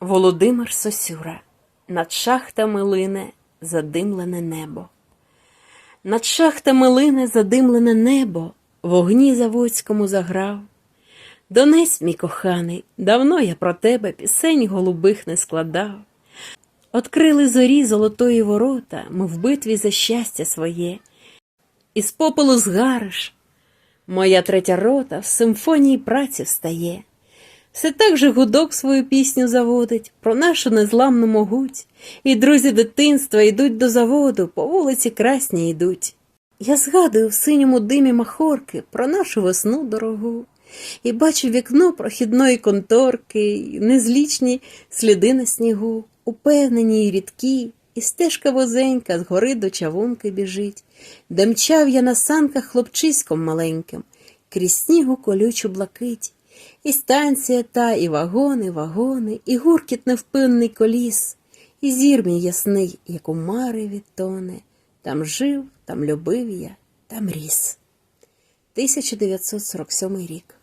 Володимир Сосюра. Над шахтами лине задимлене небо. Над шахтами лине задимлене небо, вогні Заводському заграв. Донесь, мій коханий, давно я про тебе пісень голубих не складав. Открили зорі золотої ворота, ми в битві за щастя своє. Із попелу згариш, моя третя рота в симфонії праці встає. Все так же гудок свою пісню заводить про нашу незламну могуть, і друзі дитинства йдуть до заводу, по вулиці красні йдуть. Я згадую в синьому димі махорки про нашу весну дорогу, і бачу вікно прохідної конторки, незлічні сліди на снігу, упевнені й рідкі, і стежка возенька з гори до чавунки біжить, де мчав я на санках хлопчиськом маленьким, крізь снігу колючу блакить. І станція та, і вагони, вагони, і гуркіт невпинний коліс, і зір мій ясний, як у мари відтоне. Там жив, там любив я, там ріс. 1947 рік.